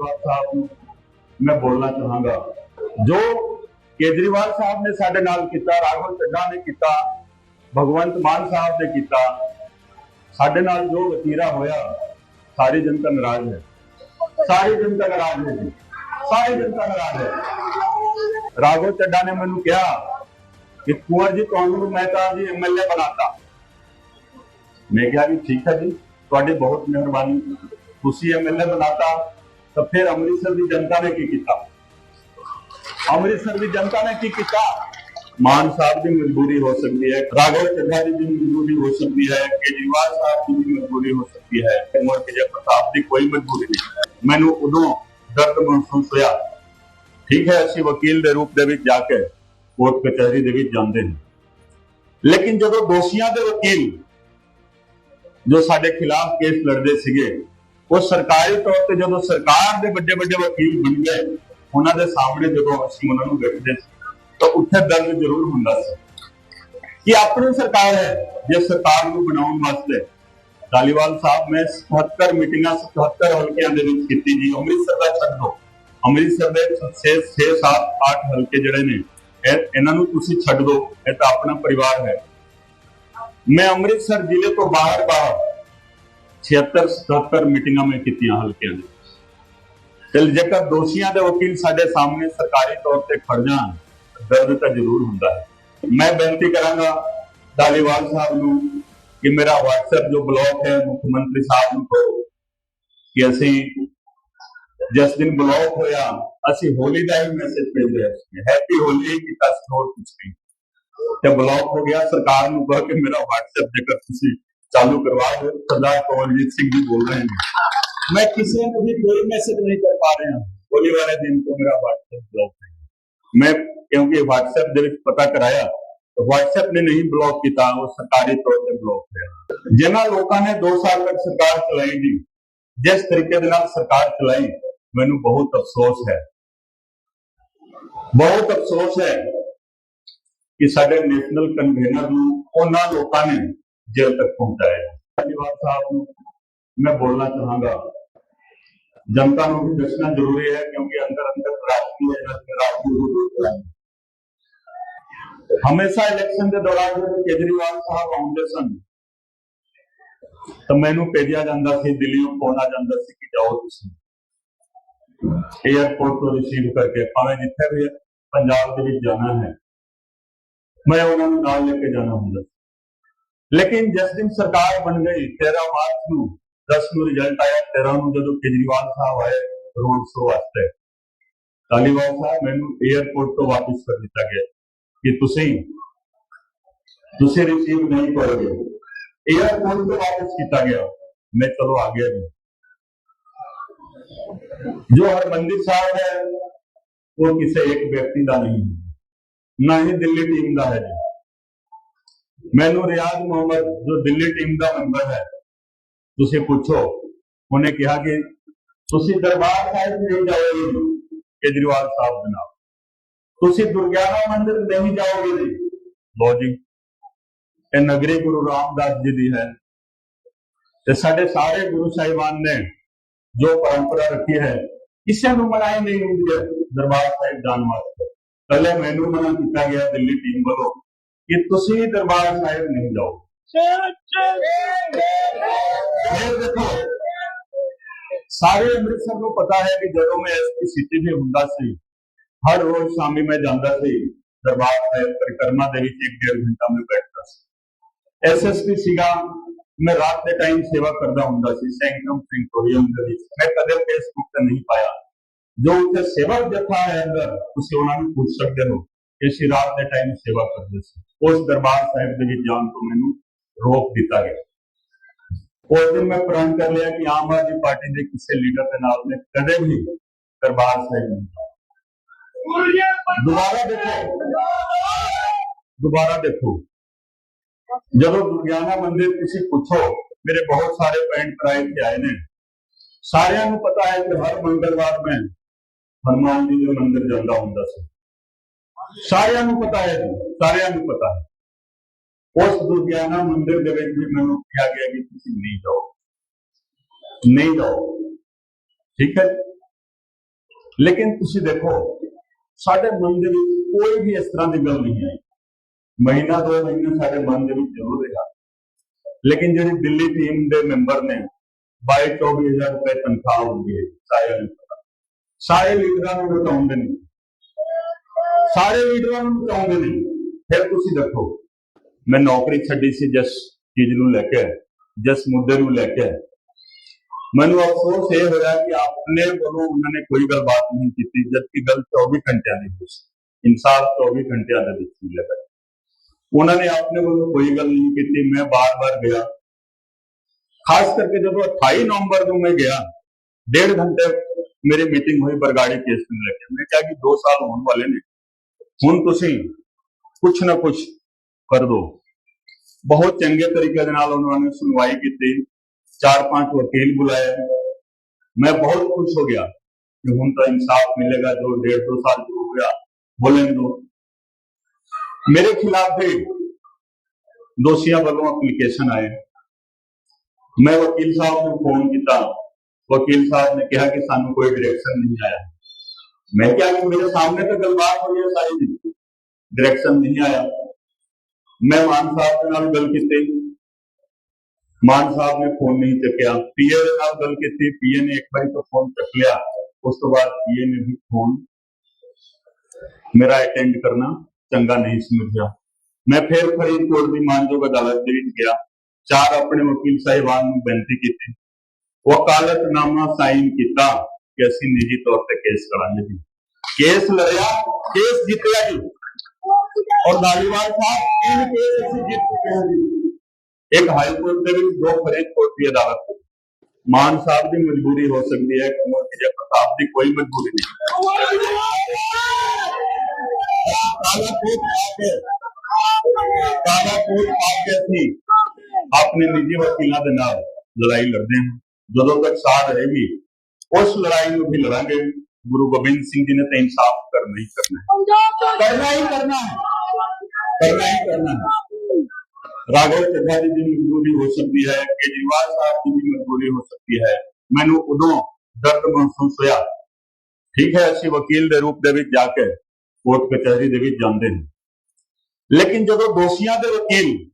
ਧਾਲੀਵਾਲ ਸਾਹਿਬ ਨੂੰ ਮੈਂ ਬੋਲਣਾ ਚਾਹਾਂਗਾ। ਜੋ ਕੇਜਰੀਵਾਲ ਸਾਹਿਬ ਨੇ ਸਾਡੇ ਨਾਲ ਕੀਤਾ ਰਾਘਵ ਚੱਡਾ ਨੇ ਕੀਤਾ, ਭਗਵੰਤ ਮਾਨ ਸਾਹਿਬ ਨੇ ਕੀਤਾ, ਸਾਡੇ ਨਾਲ ਜੋ ਵਤੀਰਾ ਹੋਇਆ, ਸਾਰੀ ਜਨਤਾ ਨਾਰਾਜ਼ ਹੈ। ਸਾਰੀ ਜਨਤਾ ਨਾਰਾਜ਼ ਹੈ ਜੀ। ਸਾਰੀ ਜਨਤਾ ਨਾਰਾਜ਼ ਹੈ। ਰਾਘਵ ਚੱਡਾ ਨੇ ਮੈਨੂੰ ਕਿਹਾ ਕਿ ਕੁੰਵਰ ਜੀ, ਤੁਹਾਨੂੰ ਮੈਂ ਤਾਂ ਜੀ ਐਮਐਲਏ ਬਣਾਤਾ। ਮੈਂ ਕਿਹਾ ਵੀ ਠੀਕ ਹੈ ਜੀ, ਤੁਹਾਡੀ ਬਹੁਤ ਮਿਹਰਬਾਨੀ। ਤੁਸੀਂ ਐਮਐਲਏ ਬਣਾਤਾ। ਤਾਂ ਫਿਰ ਅੰਮ੍ਰਿਤਸਰ ਦੀ ਜਨਤਾ ਨੇ ਕੀ ਕੀਤਾ? ਅੰਮ੍ਰਿਤਸਰ ਦੀ ਜਨਤਾ ਨੇ ਕੀ ਕੀਤਾ? ਮਾਨ ਸਾਹਿਬ ਦੀ ਮਜਬੂਰੀ ਹੋ ਸਕਦੀ ਹੈ, ਰਾਘਵ ਚੱਡਾ ਦੀ ਮਜਬੂਰੀ ਹੋ ਸਕਦੀ ਹੈ, ਕੇਜਰੀਵਾਲ ਸਾਹਿਬ ਦੀ ਮਜਬੂਰੀ ਹੋ ਸਕਦੀ ਹੈ ਕੁਮਾਰ ਵਿਜੇ ਪ੍ਰਤਾਪ ਦੀ ਕੋਈ ਮਜਬੂਰੀ ਨਹੀਂ। ਮੈਨੂੰ ਉਦੋਂ ਦਰਦ ਮਹਿਸੂਸ ਹੋਇਆ। ਠੀਕ ਹੈ, ਅਸੀਂ ਵਕੀਲ ਦੇ ਰੂਪ ਦੇ ਵਿੱਚ ਜਾ ਕੇ ਕੋਰਟ ਕਚਹਿਰੀ ਦੇ ਵਿੱਚ ਜਾਂਦੇ ਹਾਂ। ਲੇਕਿਨ ਜਦੋਂ ਦੋਸ਼ੀਆਂ ਦੇ ਵਕੀਲ ਜੋ ਸਾਡੇ ਖਿਲਾਫ ਕੇਸ ਲੜਦੇ ਸੀਗੇ ਉਹ ਸਰਕਾਰੀ ਤੌਰ ਤੇ ਜਦੋਂ ਸਰਕਾਰ ਦੇ ਵੱਡੇ ਵੱਡੇ ਵਕੀਲ ਬਣ ਗਏ, ਉਹਨਾਂ ਦੇ ਸਾਹਮਣੇ ਜਦੋਂ ਅਸੀਂ ਉਹਨਾਂ ਨੂੰ ਵੇਖਦੇ ਸੀ, ਤਾਂ ਉੱਥੇ ਦਰਦ ਜ਼ਰੂਰ ਹੁੰਦਾ ਸੀ। ਕਿ ਆਪਣੀ ਸਰਕਾਰ ਹੈ? ਜੇ ਸਰਕਾਰ ਨੂੰ ਬਣਾਉਣ ਵਾਸਤੇ ਧਾਲੀਵਾਲ ਸਾਹਿਬ ਨੇ 77 ਮੀਟਿੰਗਾਂ 77 ਹਲਕਿਆਂ ਦੇ ਵਿੱਚ ਕੀਤੀ ਜੀ। ਅੰਮ੍ਰਿਤਸਰ ਦਾ ਛੱਡ ਦੋ ਅੰਮ੍ਰਿਤਸਰ ਦੇ 6 6 7 8 ਹਲਕੇ ਜਿਹੜੇ ਨੇ, ਇਹ ਇਹਨਾਂ ਨੂੰ ਤੁਸੀਂ ਛੱਡ ਦੋ ਇਹ ਤਾਂ ਆਪਣਾ ਪਰਿਵਾਰ ਹੈ। ਮੈਂ ਅੰਮ੍ਰਿਤਸਰ ਜ਼ਿਲ੍ਹੇ ਤੋਂ ਬਾਹਰ ਬਾਹਰ 76 77 ਮੀਟਿੰਗਾਂ ਮੈਂ ਕੀਤੀਆਂ ਹਲਕਿਆਂ ਦੇ ਤੇ ਜੇਕਰ ਦੋਸ਼ੀਆਂ ਦੇ ਵਕੀਲ ਸਾਡੇ ਸਾਹਮਣੇ ਸਰਕਾਰੀ ਤੌਰ ਤੇ ਖੜ ਜਾਣ, ਦਰਦ ਤਾਂ ਜ਼ਰੂਰ ਹੁੰਦਾ ਹੈ। ਮੈਂ ਬੇਨਤੀ ਕਰਾਂਗਾ ਧਾਲੀਵਾਲ ਸਾਹਿਬ ਨੂੰ ਕਿ ਮੇਰਾ WhatsApp ਜੋ ਬਲੌਕ ਹੈ, ਮੁੱਖ ਮੰਤਰੀ ਸਾਹਿਬ ਨੂੰ ਕਹੋ ਕਿ ਅਸੀਂ ਜਿਸ ਦਿਨ ਬਲੌਕ ਹੋਇਆ, ਅਸੀਂ ਹੋਲੀ ਦਾ ਹੀ ਮੈਸੇਜ ਭੇਜਿਆ ਹੈਪੀ ਹੋਲੀ ਕਿ ਕਸ ਕੁਝ ਨਹੀਂ। ਤੇ ਬਲੌਕ ਹੋ ਗਿਆ, ਸਰਕਾਰ ਨੂੰ ਕਹੋ ਕਿ ਮੇਰਾ WhatsApp ਜੇਕਰ ਤੁਸੀਂ ਚਾਲੂ ਕਰਵਾ ਦਿਓ ਸਰਦਾਰ ਕਵਲਜੀਤ ਸਿੰਘ ਜੀ ਬੋਲ ਰਹੇ ਨੇ ਮੈਂ ਕਿਸੇ ਨੂੰ ਵੀ ਕੋਈ ਮੈਸੇਜ ਨਹੀਂ ਕਰ ਪਾ ਰਿਹਾ ਹੋਲੀ ਵਾਲੇ ਦਿਨ ਤੋਂ ਮੇਰਾ WhatsApp ਬਲੌਕ ਹੈ ਮੈਂ ਕਿਉਂਕਿ WhatsApp ਦੇ ਵਿੱਚ ਪਤਾ ਕਰਾਇਆ ਤਾਂ WhatsApp ਨੇ ਨਹੀਂ ਬਲੌਕ ਕੀਤਾ ਉਹ ਸਰਕਾਰੀ ਤੌਰ ਤੇ ਬਲੌਕ ਹੋਇਆ ਜਿਨ੍ਹਾਂ ਲੋਕਾਂ ਨੇ 2 ਸਾਲ ਤੱਕ ਸਰਕਾਰ ਚਲਾਈ ਦੀ ਜਿਸ ਤਰੀਕੇ ਦੇ ਨਾਲ ਸਰਕਾਰ ਚਲਾਈ ਮੈਨੂੰ ਬਹੁਤ ਅਫਸੋਸ ਹੈ ਬਹੁਤ ਅਫਸੋਸ ਹੈ ਕਿ ਸਾਡੇ ਨੈਸ਼ਨਲ ਕਨਵੀਨਰ ਨੂੰ ਉਹਨਾਂ ਲੋਕਾਂ ਨੇ ਜੇਲ੍ਹ ਤੱਕ ਪਹੁੰਚਾਇਆ। ਧੰਨਵਾਦ ਸਾਹਿਬ ਨੂੰ। ਮੈਂ ਬੋਲਣਾ ਚਾਹਾਂਗਾ। ਜਨਤਾ ਨੂੰ ਵੀ ਦੱਸਣਾ ਜ਼ਰੂਰੀ ਹੈ, ਕਿਉਂਕਿ ਅੰਦਰ ਅੰਦਰ ਰਾਜਨੀਤੀ ਹੈ ਰਾਜਨੀਤੀ ਹਮੇਸ਼ਾ ਇਲੈਕਸ਼ਨ ਦੇ ਦੌਰਾਨ ਜਦੋਂ ਕੇਜਰੀਵਾਲ ਸਾਹਿਬ ਆਉਂਦੇ ਸਨ, ਤਾਂ ਮੈਨੂੰ ਭੇਜਿਆ ਜਾਂਦਾ ਸੀ ਦਿੱਲੀੋਂ ਫੋਨ ਆ ਜਾਂਦਾ ਸੀ ਕਿ ਜਾਓ ਤੁਸੀਂ। 에ਅਰਪੋਰਟ ਤੋਂ ਰਿਸੀਵ ਕਰਕੇ, ਭਾਵੇਂ ਜਿੱਥੇ ਵੀ ਪੰਜਾਬ ਦੇ ਵਿੱਚ ਜਾਣਾ ਹੈ। ਮੈਂ ਉਹਨਾਂ ਨੂੰ ਨਾਲ ਲੈ ਕੇ ਜਾਣਾ ਹੁੰਦਾ ਸੀ। ਲੇਕਿਨ ਜਿਸ ਦਿਨ ਸਰਕਾਰ ਬਣ ਗਈ 13 ਮਾਰਚ ਨੂੰ 10 ਨੂੰ ਰਿਜ਼ਲਟ ਆਇਆ 13 ਨੂੰ ਜਦੋਂ ਕੇਜਰੀਵਾਲ ਸਾਹਿਬ ਆਏ ਰੋਡ ਸ਼ੋ ਵਾਸਤੇ। ਤਾਲੀਵਾਲ ਸਾਹਿਬ ਮੈਨੂੰ 에ਅਰਪੋਰਟ ਤੋਂ ਵਾਪਸ ਕਰ ਦਿੱਤਾ ਗਿਆ ਕਿ ਤੁਸੀਂ ਤੁਸੀਂ ਰਿਸੀਵ ਨਹੀਂ ਕਰੋਗੇ। 에ਅਰਪੋਰਟ ਤੋਂ ਵਾਪਸ ਕੀਤਾ ਗਿਆ। ਮੈਂ ਚਲੋ ਆ ਗਿਆ ਜੀ। ਜੋ ਹਰਮੰਦਿਰ ਸਾਹਿਬ ਹੈ, ਉਹ ਕਿਸੇ ਇੱਕ ਵਿਅਕਤੀ ਦਾ ਨਹੀਂ। ਨਾ ਹੀ ਦਿੱਲੀ ਟੀਮ ਦਾ ਹੈ ਜੀ। ਮੈਨੂੰ ਰਿਆਜ਼ ਮੁਹੰਮਦ, ਜੋ ਦਿੱਲੀ ਟੀਮ ਦਾ ਮੈਂਬਰ ਹੈ, ਤੁਸੀਂ ਪੁੱਛੋ। ਉਹਨੇ ਕਿਹਾ ਕਿ ਤੁਸੀਂ ਦਰਬਾਰ ਸਾਹਿਬ ਨਹੀਂ ਜਾਓਗੇ ਕੇਜਰੀਵਾਲ ਸਾਹਿਬ ਦੇ ਨਾਲ। ਤੁਸੀਂ ਦੁਰਗਿਆਨਾ ਮੰਦਿਰ ਨਹੀਂ ਜਾਓਗੇ ਜੀ। ਲੋ ਜੀ, ਇਹ ਨਗਰੀ ਗੁਰੂ ਰਾਮਦਾਸ ਜੀ ਦੀ ਹੈ। ਤੇ ਸਾਡੇ ਸਾਰੇ ਗੁਰੂ ਸਾਹਿਬਾਨ ਨੇ ਜੋ ਪਰੰਪਰਾ ਰੱਖੀ ਹੈ, ਕਿਸੇ ਨੂੰ ਮਨਾਈ ਨਹੀਂ ਹੁੰਦੀ ਹੈ ਦਰਬਾਰ ਸਾਹਿਬ ਜਾਣ ਵਾਸਤੇ। ਪਹਿਲੇ ਮੈਨੂੰ ਮਨਾ ਕੀਤਾ ਗਿਆ ਦਿੱਲੀ ਟੀਮ ਵੱਲੋਂ। ਕਿ ਤੁਸੀਂ ਦਰਬਾਰ ਸਾਹਿਬ ਨਹੀਂ ਜਾਓ ਫਿਰ ਦੇਖੋ ਸਾਰੇ ਅੰਮ੍ਰਿਤਸਰ ਨੂੰ ਪਤਾ ਹੈ ਕਿ ਜਦੋਂ ਮੈਂ ਇਸ ਸਿੱਟੀ ਤੇ ਹੁੰਦਾ ਸੀ ਹਰ ਰੋਜ਼ ਸ਼ਾਮੀ ਮੈਂ ਜਾਂਦਾ ਸੀ ਦਰਬਾਰ ਸਾਹਿਬ ਪਰਿਕਰਮਾ ਦੇ ਵਿੱਚ ਇੱਕ ਡੇਢ ਘੰਟਾ ਮੈਂ ਬੈਠਦਾ ਸੀ ਐਸਐਸਪੀ ਸੀਗਾ ਮੈਂ ਰਾਤ ਦੇ ਟਾਈਮ ਸੇਵਾ ਕਰਦਾ ਹੁੰਦਾ ਸੀ ਸੈਂਕਟਮ ਸਿੰਟੋਰੀਅਮ ਦੇ ਵਿੱਚ ਮੈਂ ਕਦੇ ਫੇਸਬੁੱਕ ਤੇ ਨਹੀਂ ਪਾਇਆ ਜੋ ਉੱਥੇ ਸੇਵਕ ਜਥਾ ਹੈ ਅੰਦਰ ਤੁਸੀਂ ਉਹਨਾਂ ਨੂੰ ਪੁੱਛ ਸਕਦੇ ਹੋ ਕਿ ਅਸੀਂ ਰਾਤ ਦੇ ਟਾਈਮ ਸੇਵਾ ਕਰਦੇ ਸੀ। ਉਸ ਦਰਬਾਰ ਸਾਹਿਬ ਦੇ ਵਿੱਚ ਜਾਣ ਤੋਂ ਮੈਨੂੰ ਰੋਕ ਦਿੱਤਾ ਗਿਆ। ਉਸ ਦਿਨ ਮੈਂ ਪ੍ਰਣ ਕਰ ਲਿਆ ਕਿ ਆਮ ਆਦਮੀ ਪਾਰਟੀ ਦੇ ਕਿਸੇ ਲੀਡਰ ਦੇ ਨਾਲ ਮੈਂ ਕਦੇ ਵੀ ਦਰਬਾਰ ਸਾਹਿਬ ਨਹੀਂ ਜਾਊਂਗਾ। ਦੁਬਾਰਾ ਦੇਖੋ। ਦੁਬਾਰਾ ਦੇਖੋ। ਜਦੋਂ ਦੁਰਗਿਆਨਾ ਮੰਦਿਰ ਤੁਸੀਂ ਪੁੱਛੋ, ਮੇਰੇ ਬਹੁਤ ਸਾਰੇ ਭੈਣ ਭਰਾ ਇੱਥੇ ਆਏ ਨੇ। ਸਾਰਿਆਂ ਨੂੰ ਪਤਾ ਹੈ ਕਿ ਹਰ ਮੰਗਲਵਾਰ ਮੈਂ ਹਨੂਮਾਨ ਜੀ ਦੇ ਮੰਦਿਰ ਜਾਂਦਾ ਹੁੰਦਾ ਸੀ। ਸਾਰਿਆਂ ਨੂੰ ਪਤਾ ਹੈ ਜੀ, ਸਾਰਿਆਂ ਨੂੰ ਪਤਾ ਹੈ। ਉਸ ਦੁਰਗਿਆਨਾ ਮੰਦਿਰ ਦੇ ਵਿੱਚ ਵੀ ਮੈਨੂੰ ਕਿਹਾ ਗਿਆ ਕਿ ਤੁਸੀਂ ਨਹੀਂ ਜਾਓ। ਨਹੀਂ ਜਾਓ। ਠੀਕ ਹੈ? ਲੇਕਿਨ ਤੁਸੀਂ ਦੇਖੋ ਸਾਡੇ ਮਨ ਦੇ ਵਿੱਚ ਕੋਈ ਵੀ ਇਸ ਤਰ੍ਹਾਂ ਦੀ ਗੱਲ ਨਹੀਂ ਆਈ। ਮਹੀਨਾ ਦੋ ਮਹੀਨੇ ਸਾਡੇ ਮਨ ਦੇ ਵਿੱਚ ਜ਼ਰੂਰ ਰਿਹਾ। ਲੇਕਿਨ ਜਿਹੜੀ ਦਿੱਲੀ ਟੀਮ ਦੇ ਮੈਂਬਰ ਨੇ 22 24000 ਰੁਪਏ ਤਨਖਾਹ ਹੁੰਦੀ ਹੈ ਸਾਰੇ ਨੂੰ ਪਤਾ। ਸਾਰੇ ਲੀਡਰਾਂ ਨੂੰ ਬਤਾਉਂਦੇ ਨੇ। ਸਾਰੇ ਲੀਡਰਾਂ ਨੂੰ ਬਤਾਉਂਦੇ ਨੇ। ਫਿਰ ਤੁਸੀਂ ਦੇਖੋ ਮੈਂ ਨੌਕਰੀ ਛੱਡੀ ਸੀ, ਜਿਸ ਚੀਜ਼ ਨੂੰ ਲੈ ਕੇ, ਜਿਸ ਮੁੱਦੇ ਨੂੰ ਲੈ ਕੇ। ਮੈਨੂੰ ਅਫਸੋਸ ਇਹ ਹੋਇਆ ਕਿ ਆਪਣੇ ਵੱਲੋਂ ਉਹਨਾਂ ਨੇ ਕੋਈ ਗੱਲਬਾਤ ਨਹੀਂ ਕੀਤੀ, ਜਦਕਿ ਗੱਲ 24 ਘੰਟਿਆਂ ਦੀ ਹੋਈ ਸੀ। ਇਨਸਾਫ 24 ਘੰਟਿਆਂ ਦੇ ਵਿੱਚ ਮਿਲੇਗਾ ਉਹਨਾਂ ਨੇ ਆਪਣੇ ਵੱਲੋਂ ਕੋਈ ਗੱਲ ਨਹੀਂ ਕੀਤੀ, ਮੈਂ ਬਾਰ-ਬਾਰ ਗਿਆ। ਖਾਸ ਕਰਕੇ ਜਦੋਂ 28 ਨਵੰਬਰ ਨੂੰ ਮੈਂ ਗਿਆ, ਡੇਢ ਘੰਟੇ ਮੇਰੀ ਮੀਟਿੰਗ ਹੋਈ, ਬਰਗਾੜੀ ਕੇਸ ਨੂੰ ਲੈ ਕੇ। ਮੈਂ ਕਿਹਾ ਕਿ 2 ਸਾਲ ਹੋਣ ਵਾਲੇ ਨੇ। ਹੁਣ ਤੁਸੀਂ ਕੁਛ ਨਾ ਕੁਛ ਕਰ ਦੋ ਬਹੁਤ ਚੰਗੇ ਤਰੀਕੇ ਦੇ ਨਾਲ ਉਹਨਾਂ ਨੇ ਸੁਣਵਾਈ ਕੀਤੀ ਚਾਰ ਪੰਜ ਵਕੀਲ ਬੁਲਾਏ ਮੈਂ ਬਹੁਤ ਖੁਸ਼ ਹੋ ਗਿਆ ਕਿ ਹੁਣ ਤਾਂ ਇਨਸਾਫ ਮਿਲੇਗਾ ਜੋ डेढ़ दो साल जो हो गया बोलें दो ਮੇਰੇ ਖਿਲਾਫ ਵੀ ਦੋਸ਼ੀਆਂ ਵੱਲੋਂ ਐਪਲੀਕੇਸ਼ਨ ਆਏ ਮੈਂ ਵਕੀਲ ਸਾਹਿਬ ਨੂੰ ਫੋਨ ਕੀਤਾ ਵਕੀਲ ਸਾਹਿਬ ਨੇ ਕਿਹਾ ਕਿ ਸਾਨੂੰ ਕੋਈ ਡਾਇਰੈਕਸ਼ਨ ਨਹੀਂ ਆਇਆ ਮੈਂ ਕਿਹਾ ਕਿ ਮੇਰੇ ਸਾਹਮਣੇ ਤਾਂ ਗੱਲਬਾਤ ਹੋ ਰਹੀ ਹੈ ਸਾਰੀ ਦੀ ਡਾਇਰੈਕਸ਼ਨ ਨਹੀਂ ਆਇਆ ਮੈਂ ਮਾਨ ਸਾਹਿਬ ਦੇ ਨਾਲ ਗੱਲ ਕੀਤੀ ਮਾਨ ਸਾਹਿਬ ਨੇ ਫੋਨ ਨਹੀਂ ਚੱਕਿਆ ਪੀਏ ਦੇ ਨਾਲ ਗੱਲ ਕੀਤੀ ਪੀਏ ਨੇ ਇੱਕ ਵਾਰੀ ਤਾਂ ਫੋਨ ਚੱਕ ਲਿਆ ਉਸ ਤੋਂ ਬਾਅਦ ਪੀਏ ਨੇ ਵੀ ਫੋਨ ਮੇਰਾ ਅਟੈਂਡ ਕਰਨਾ ਚੰਗਾ ਨਹੀਂ ਸਮਝਿਆ ਮੈਂ ਫਿਰ ਫਰੀਦਕੋਟ ਦੀ ਮਾਨਯੋਗ ਅਦਾਲਤ ਦੇ ਵਿੱਚ ਗਿਆ ਚਾਰ ਆਪਣੇ ਵਕੀਲ ਸਾਹਿਬਾਨ ਨੂੰ ਬੇਨਤੀ ਕੀਤੀ ਵਕਾਲਤਨਾਮਾ ਸਾਈਨ ਕੀਤਾ ਕਿ ਅਸੀਂ ਨਿੱਜੀ ਤੌਰ ਤੇ ਕੇਸ ਕਰਾਂਗੇ ਜੀ ਕੇਸ ਲੜਿਆ ਕੇਸ ਜਿੱਤਿਆ ਜੀ ਔਰ ਧਾਲੀਵਾਲ ਸਾਹਿਬ ਤਿੰਨ ਕੇਸ ਅਸੀਂ ਜਿੱਤ ਚੁੱਕੇ ਹਾਂ ਜੀ ਇੱਕ ਹਾਈ ਕੋਰਟ ਦੇ ਵਿੱਚ ਦੋ ਫਰੀਦਕੋਟ ਦੀ ਅਦਾਲਤ ਮਾਨ ਸਾਹਿਬ ਦੀ ਮਜਬੂਰੀ ਹੋ ਸਕਦੀ ਹੈ ਕੁਮਾਰ ਵਿਜੇ ਪ੍ਰਤਾਪ ਦੀ ਕੋਈ ਮਜਬੂਰੀ ਨਹੀਂ ਕਾਲਾ ਕੋਟ ਪਾ ਕੇ ਕਾਲਾ ਕੋਟ ਪਾ ਕੇ ਅਸੀਂ ਆਪਣੇ ਨਿੱਜੀ ਵਕੀਲਾਂ ਦੇ ਨਾਲ ਲੜਾਈ ਲੜਦੇ ਹਾਂ ਉਸ ਲੜਾਈ ਨੂੰ ਵੀ ਲੜਾਂਗੇ। ਗੁਰੂ ਗੋਬਿੰਦ ਸਿੰਘ ਜੀ ਨੇ ਤਾਂ ਇਨਸਾਫ ਕਰਨਾ ਹੀ ਕਰਨਾ ਹੈ। ਕਰਨਾ ਹੀ ਕਰਨਾ ਹੈ। ਕਰਨਾ ਹੀ ਕਰਨਾ ਹੈ। ਰਾਘਵ ਚੱਡਾ ਜੀ ਦੀ ਮਜਬੂਰੀ ਹੋ ਸਕਦੀ ਹੈ, ਕੇਜਰੀਵਾਲ ਸਾਹਿਬ ਦੀ ਵੀ ਮਜਬੂਰੀ ਹੋ ਸਕਦੀ ਹੈ। ਮੈਨੂੰ ਉਦੋਂ ਦਰਦ ਮਹਿਸੂਸ ਹੋਇਆ। ਠੀਕ ਹੈ, ਅਸੀਂ ਵਕੀਲ ਦੇ ਰੂਪ ਦੇ ਵਿੱਚ ਜਾ ਕੇ ਕੋਰਟ ਕਚਹਿਰੀ ਦੇ ਵਿੱਚ ਜਾਂਦੇ ਨੇ ਲੇਕਿਨ ਜਦੋਂ ਦੋਸ਼ੀਆਂ ਦੇ ਵਕੀਲ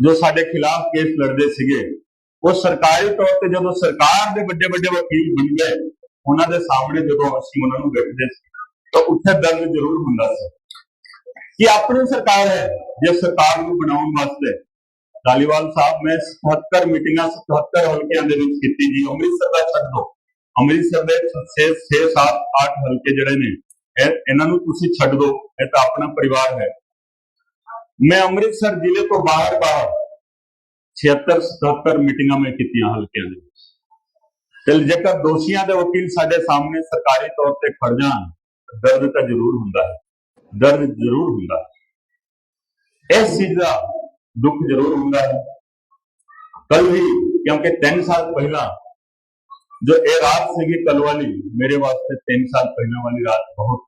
ਜੋ ਸਾਡੇ ਖਿਲਾਫ ਕੇਸ ਲੜਦੇ ਸੀਗੇ ਉਹ ਸਰਕਾਰੀ ਤੌਰ ਤੇ ਜਦੋਂ ਸਰਕਾਰ ਦੇ ਵੱਡੇ ਵੱਡੇ ਵਕੀਲ ਬਣ ਗਏ, ਉਹਨਾਂ ਦੇ ਸਾਹਮਣੇ ਜਦੋਂ ਅਸੀਂ ਉਹਨਾਂ ਨੂੰ ਵੇਖਦੇ ਸੀ, ਤਾਂ ਉੱਥੇ ਦਰਦ ਜ਼ਰੂਰ ਹੁੰਦਾ ਸੀ। ਕਿ ਆਪਣੀ ਸਰਕਾਰ ਹੈ? ਜੇ ਸਰਕਾਰ ਨੂੰ ਬਣਾਉਣ ਵਾਸਤੇ ਧਾਲੀਵਾਲ ਸਾਹਿਬ, ਮੈਂ 77 ਮੀਟਿੰਗਾਂ 77 ਹਲਕਿਆਂ ਦੇ ਵਿੱਚ ਕੀਤੀ ਜੀ। ਅੰਮ੍ਰਿਤਸਰ ਦਾ ਛੱਡ ਦੋ ਅੰਮ੍ਰਿਤਸਰ ਦੇ 6 6 7 8 ਹਲਕੇ ਜਿਹੜੇ ਨੇ, ਇਹ- ਇਹਨਾਂ ਨੂੰ ਤੁਸੀਂ ਛੱਡ ਦੋ ਇਹ ਤਾਂ ਆਪਣਾ ਪਰਿਵਾਰ ਹੈ। ਮੈਂ ਅੰਮ੍ਰਿਤਸਰ ਜ਼ਿਲ੍ਹੇ ਤੋਂ ਬਾਹਰ ਬਾਹਰ 76 77 ਮੀਟਿੰਗਾਂ ਮੈਂ ਕੀਤੀਆਂ ਹਲਕਿਆਂ ਦੇ ਵਿੱਚ ਤੇ ਜੇਕਰ ਦੋਸ਼ੀਆਂ ਦੇ ਵਕੀਲ ਸਾਡੇ ਸਾਹਮਣੇ ਸਰਕਾਰੀ ਤੌਰ ਤੇ ਖੜ ਜਾਣ ਦਰਦ ਤਾਂ ਜ਼ਰੂਰ ਹੁੰਦਾ ਹੈ ਦਰਦ ਜ਼ਰੂਰ ਹੁੰਦਾ ਹੈ ਇਸ ਚੀਜ਼ ਦਾ ਦੁੱਖ ਜ਼ਰੂਰ ਹੁੰਦਾ ਹੈ ਕੱਲ ਵੀ ਕਿਉਂਕਿ 3 ਸਾਲ ਪਹਿਲਾਂ ਜੋ ਇਹ ਰਾਤ ਸੀਗੀ ਕੱਲ ਵਾਲੀ ਮੇਰੇ ਵਾਸਤੇ 3 ਸਾਲ ਪਹਿਲਾਂ ਵਾਲੀ ਰਾਤ ਬਹੁਤ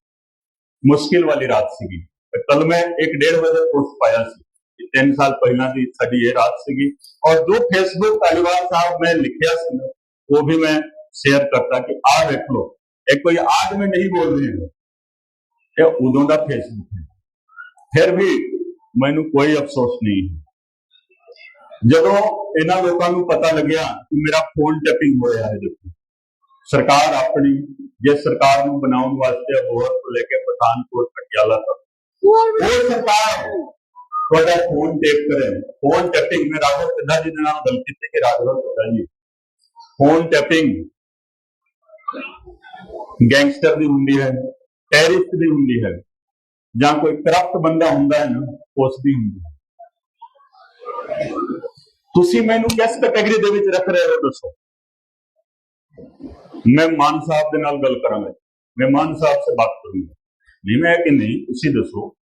ਮੁਸ਼ਕਿਲ ਵਾਲੀ ਰਾਤ ਸੀਗੀ ਤੇ ਕੱਲ ਮੈਂ 1:30 ਵਜੇ ਪੋਸਟ ਪਾਇਆ ਸੀ 3 ਸਾਲ ਪਹਿਲਾਂ ਦੀ ਸਾਡੀ ਇਹ ਰਾਤ ਸੀਗੀ। ਔਰ ਜੋ ਫੇਸਬੁੱਕ ਧਾਲੀਵਾਲ ਸਾਹਿਬ ਮੈਂ ਲਿਖਿਆ ਸੀ ਨਾ, ਉਹ ਵੀ ਮੈਂ ਸ਼ੇਅਰ ਕਰਤਾ ਕਿ ਆਹ ਦੇਖ ਲਓ ਇਹ ਕੋਈ ਆਜ ਮੈਂ ਨਹੀਂ ਬੋਲ ਰਹੀ। ਹਾਂ ਇਹ ਉਦੋਂ ਦਾ ਫੇਸਬੁੱਕ ਹੈ। ਫਿਰ ਵੀ ਮੈਨੂੰ ਕੋਈ ਅਫਸੋਸ ਨਹੀਂ। ਜਦੋਂ ਇਹਨਾਂ ਲੋਕਾਂ ਨੂੰ ਪਤਾ ਲੱਗਿਆ ਕਿ ਮੇਰਾ ਫੋਨ ਟੈਪਿੰਗ ਹੋ ਰਿਹਾ ਹੈ ਦੇਖੋ। ਸਰਕਾਰ ਆਪਣੀ ਜੇ ਸਰਕਾਰ ਨੂੰ ਬਣਾਉਣ ਵਾਸਤੇ ਹੋਰ ਲੈ ਕੇ ਪਠਾਨਕੋਟ ਪਟਿਆਲਾ ਤੱਕ ਉਹ ਸਰਕਾਰ ਤੁਹਾਡਾ ਫੋਨ ਟੈਪ ਕਰੇ। ਫੋਨ ਟੈਪਿੰਗ ਮੈਂ ਰਾਘਵ ਸਿੱਧਾ ਜੀ ਦੇ ਨਾਲ ਗੱਲ ਕੀਤੀ ਕਿ ਰਾਘਵ ਸਿੱਧਾ ਜੀ। ਫੋਨ ਟੈਪਿੰਗ ਗੈਂਗਸਟਰ ਦੀ ਹੁੰਦੀ ਹੈ ਟੈਰਿਸਟ ਦੀ ਹੁੰਦੀ ਹੈ। ਜਾਂ ਕੋਈ ਕਰਪਟ ਬੰਦਾ ਹੁੰਦਾ ਹੈ ਨਾ ਉਸ ਦੀ ਹੁੰਦੀ ਹੈ। ਤੁਸੀਂ ਮੈਨੂੰ ਕਿਸ ਕੈਟਾਗਰੀ ਦੇ ਵਿੱਚ ਰੱਖ ਰਹੇ ਹੋ ਦੱਸੋ? ਮੈਂ ਮਾਨ ਸਾਹਿਬ ਦੇ ਨਾਲ ਗੱਲ ਕਰਾਂਗਾ। ਮੈਂ ਮਾਨ ਸਾਹਿਬ ਸੇ ਬਾਤ ਕਰੂੰਗਾ। ਨਹੀਂ ਮੈਂ ਕਿ ਨਹੀਂ, ਤੁਸੀਂ ਦੱਸੋ।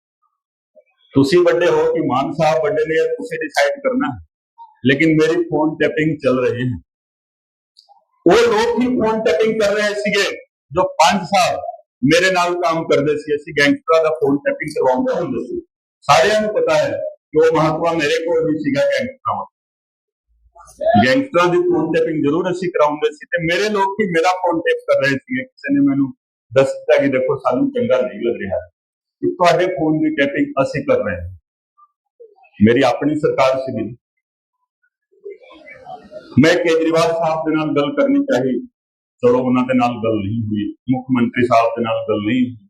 ਤੁਸੀਂ ਵੱਡੇ ਹੋ ਕਿ ਮਾਨ ਸਾਹਿਬ ਵੱਡੇ ਨੇ, ਤੁਸੀਂ ਡਿਸਾਈਡ ਕਰਨਾ ਹੈ। ਲੇਕਿਨ ਮੇਰੀ ਫੋਨ ਟੈਪਿੰਗ ਚੱਲ ਰਹੀ ਹੈ। ਉਹ ਲੋਕ ਹੀ ਫੋਨ ਟੈਪਿੰਗ ਕਰ ਸੀਗੇ ਜੋ 5 ਸਾਲ ਮੇਰੇ ਨਾਲ ਕੰਮ ਕਰਦੇ ਸੀ। ਅਸੀਂ ਗੈਂਗਸਟਰਾਂ ਦਾ ਫੋਨ ਟੈਪਿੰਗ ਕਰਵਾਉਂਦੇ ਹੁੰਦੇ ਸੀ। ਸਾਰਿਆਂ ਨੂੰ ਪਤਾ ਹੈ ਕਿ ਉਹ ਮਹੱਤਵਾ ਮੇਰੇ ਕੋਲ ਵੀ ਸੀਗਾ ਗੈਂਗਸਟਰਾਂ ਦਾ ਗੈਂਗਸਟਰਾਂ ਦੀ ਫੋਨ ਟੈਪਿੰਗ ਜ਼ਰੂਰ ਅਸੀਂ ਕਰਾਉਂਦੇ ਸੀ ਤੇ ਮੇਰੇ ਲੋਕ ਹੀ ਮੇਰਾ ਫੋਨ ਟੈਪ ਕਰ ਰਹੇ ਸੀਗੇ। ਕਿਸੇ ਨੇ ਮੈਨੂੰ ਦੱਸ ਦਿੱਤਾ ਕਿ ਦੇਖੋ ਸਾਨੂੰ ਚੰਗਾ ਨਹੀਂ ਲੱਗ ਰਿਹਾ। ਕਿ ਤੁਹਾਡੇ ਫੋਨ ਦੀ ਟੈਪਿੰਗ ਅਸੀਂ ਕਰ ਰਹੇ ਹਾਂ ਮੇਰੀ ਆਪਣੀ ਸਰਕਾਰ ਸੀਗੀ ਮੈਂ ਕੇਜਰੀਵਾਲ ਸਾਹਿਬ ਦੇ ਨਾਲ ਗੱਲ ਕਰਨੀ ਚਾਹੀ ਚਲੋ ਉਹਨਾਂ ਦੇ ਨਾਲ ਗੱਲ ਨਹੀਂ ਹੋਈ ਮੁੱਖ ਮੰਤਰੀ ਸਾਹਿਬ ਦੇ ਨਾਲ ਗੱਲ ਨਹੀਂ ਹੋਈ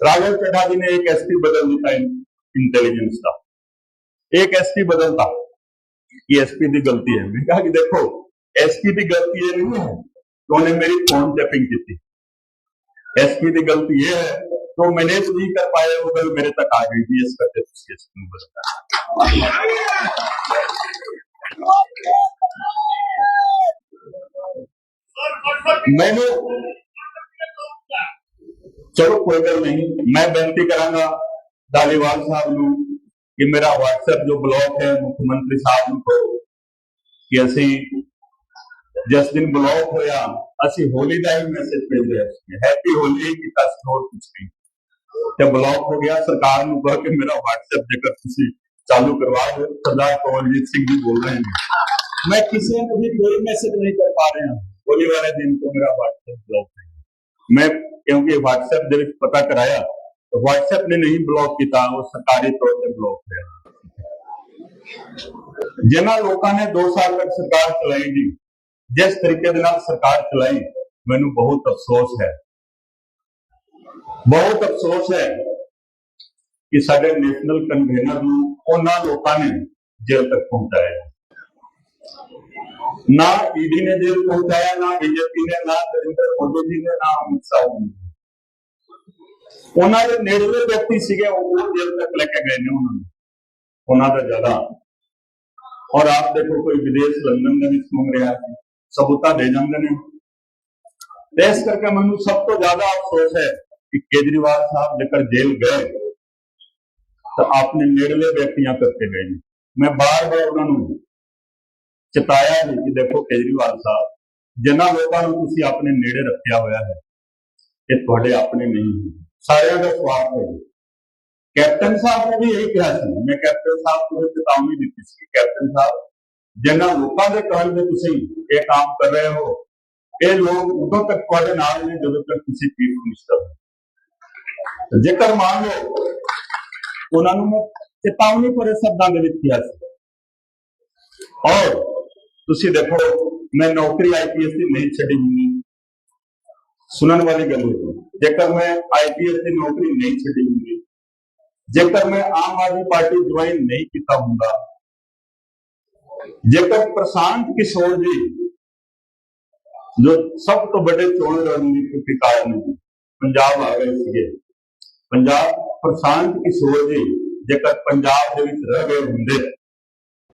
राघव चड्ढा जी ने एक एसपी बदल दिया इंटेलिजेंस का एक एसपी बदलता कि एसपी की गलती है मैं कहा कि देखो एसपी की गलती ये नहीं है तो उन्होंने मेरी फोन टैपिंग की थी एसपी की गलती ये है तो जो मैनेज तो नहीं कर पाए वो कभी मेरे तक आ गई बी एस करते मैंने चलो, कोई गल नहीं। मैं बेनती करांगा धालीवाल साहब न कि मेरा व्हाट्सएप जो ब्लॉक है, मुख्यमंत्री साहब न को कि असी जिस दिन ब्लॉक होया, असी होली का ही मैसेज भेज रहे हैप्पी होली की तस्वीर कुछ नहीं। ਹੋਰ ਕੁਝ ਨਹੀਂ ਤੇ ਬਲੌਕ ਹੋ ਗਿਆ ਸਰਕਾਰ ਨੂੰ ਕਹੋ ਕਿ ਮੇਰਾ WhatsApp ਜੇਕਰ ਤੁਸੀਂ ਚਾਲੂ ਕਰਵਾ ਦਿਓ ਸਰਦਾਰ ਕਵਲਜੀਤ ਸਿੰਘ ਜੀ ਬੋਲ ਰਹੇ हैं मैं किसी को भी कोई मैसेज नहीं कर पा रहे हैं होली वाले दिन को मेरा WhatsApp ब्लॉक है ਮੈਂ ਕਿਉਂਕਿ WhatsApp ਦੇ ਵਿੱਚ ਪਤਾ ਕਰਾਇਆ ਤਾਂ WhatsApp ਨੇ ਨਹੀਂ ਬਲੌਕ ਕੀਤਾ ਉਹ ਸਰਕਾਰੀ ਤੌਰ ਤੇ ਬਲੌਕ ਹੋਇਆ ਜਿਨ੍ਹਾਂ ਲੋਕਾਂ ਨੇ 2 ਸਾਲ ਤੱਕ ਸਰਕਾਰ ਚਲਾਈ ਜੀ ਜਿਸ ਤਰੀਕੇ ਦੇ ਨਾਲ ਸਰਕਾਰ ਚਲਾਈ ਮੈਨੂੰ ਬਹੁਤ ਅਫਸੋਸ ਹੈ ਬਹੁਤ ਅਫਸੋਸ ਹੈ ਕਿ ਸਾਡੇ ਨੈਸ਼ਨਲ ਕਨਵੀਨਰ ਨੂੰ ਉਹਨਾਂ ਲੋਕਾਂ ਨੇ ਜੇਲ੍ਹ ਤੱਕ ਪਹੁੰਚਾਇਆ ਨਾ ईडी ने जेल पहुंचाया ना बीजेपी ने ना नरेंद्र मोदी जी ने ना अमित शाह जी ने ਉਹਨਾਂ ਦੇ ਨੇੜਲੇ ਵਿਅਕਤੀ ਸੀਗੇ ਉਹ ਜੇਲ੍ਹ ਤੱਕ ਲੈ ਕੇ ਗਏ ਨੇ ਉਹਨਾਂ ਨੂੰ ਉਹਨਾਂ ਦਾ ਜ਼ਿਆਦਾ ਔਰ ਆਪ ਦੇਖੋ ਕੋਈ ਵਿਦੇਸ਼ ਲੰਡਨ ਦੇ ਵਿੱਚ ਘੁੰਮ ਰਿਹਾ ਹੈ ਸਬੂਤਾਂ ਦੇ ਜਾਂਦੇ ਨੇ ਤੇ ਇਸ ਕਰਕੇ ਮੈਨੂੰ ਸਭ ਤੋਂ ਜ਼ਿਆਦਾ ਅਫਸੋਸ ਹੈ ਕਿ ਕੇਜਰੀਵਾਲ ਸਾਹਿਬ ਜੇਕਰ ਜੇਲ੍ਹ ਗਏ ਤਾਂ ਆਪਣੇ ਨੇੜਲੇ ਵਿਅਕਤੀਆਂ ਕਰਕੇ ਗਏ ਨੇ। ਮੈਂ ਬਾਰ-ਬਾਰ ਉਹਨਾਂ ਨੂੰ ਚਿਤਾਇਆ ਹੈ ਕਿ ਦੇਖੋ ਕੇਜਰੀਵਾਲ ਸਾਹਿਬ, ਜਿਨ੍ਹਾਂ ਲੋਕਾਂ ਨੂੰ ਤੁਸੀਂ ਆਪਣੇ ਨੇੜੇ ਰੱਖਿਆ ਹੋਇਆ ਹੈ, ਇਹ ਤੁਹਾਡੇ ਆਪਣੇ ਨਹੀਂ ਸਾਰਿਆਂ ਦਾ ਸਵਾਰਥ ਹੈ। ਕੈਪਟਨ ਸਾਹਿਬ ਨੇ ਵੀ ਇਹ ਕਿਹਾ ਸੀ। ਮੈਂ ਕੈਪਟਨ ਸਾਹਿਬ ਨੂੰ ਚੇਤਾਵਨੀ ਦਿੱਤੀ ਸੀ ਕਿ ਕੈਪਟਨ ਸਾਹਿਬ, ਜਿਨ੍ਹਾਂ ਲੋਕਾਂ ਦੇ ਕਾਰਨ ਤੇ ਤੁਸੀਂ ਇਹ ਕੰਮ ਕਰ ਰਹੇ ਹੋ, ਇਹ ਲੋਕ ਉਦੋਂ ਤੱਕ ਤੁਹਾਡੇ ਨਾਲ ਨੇ ਜਦੋਂ ਤੱਕ ਤੁਸੀਂ ਚੀਫ ਮਿਨਿਸਟਰ ਹੋ। ਜੇਕਰ ਮੰਨ ਲਓ ਉਹਨਾਂ ਨੂੰ ਮੈਂ ਚੇਤਾਵਨੀ ਭਰੇ ਸ਼ਬਦਾਂ ਦੇ ਵਿੱਚ ਕਿਹਾ ਸੀ। ਔਰ ਤੁਸੀਂ ਦੇਖੋ, ਮੈਂ ਨੌਕਰੀ ਆਈਪੀਐਸ ਦੀ ਨਹੀਂ ਛੱਡੀ ਹੁੰਦੀ ਸੁਣਨ ਵਾਲੀ ਗੱਲ ਹੈ ਜੇਕਰ ਮੈਂ ਆਈਪੀਐਸ ਦੀ ਨੌਕਰੀ ਨਹੀਂ ਛੱਡੀ ਹੁੰਦੀ ਜੇਕਰ ਮੈਂ ਆਮ ਆਦਮੀ ਪਾਰਟੀ ਜੁਆਇਨ ਨਹੀਂ ਕੀਤਾ ਹੁੰਦਾ। ਜੇਕਰ ਪ੍ਰਸ਼ਾਂਤ ਕਿਸ਼ੋਰ ਜੀ, ਜੋ ਸਭ ਤੋਂ ਵੱਡੇ ਚੋਣ ਰਣਨੀਤਿਕਾਰ ਨੇ, ਪੰਜਾਬ ਆ ਗਏ ਸੀਗੇ। ਪੰਜਾਬ ਪ੍ਰਸ਼ਾਂਤ ਕਿਸ਼ੋਰ ਜੀ ਜੇਕਰ ਪੰਜਾਬ ਦੇ ਵਿੱਚ ਰਹਿ ਗਏ ਹੁੰਦੇ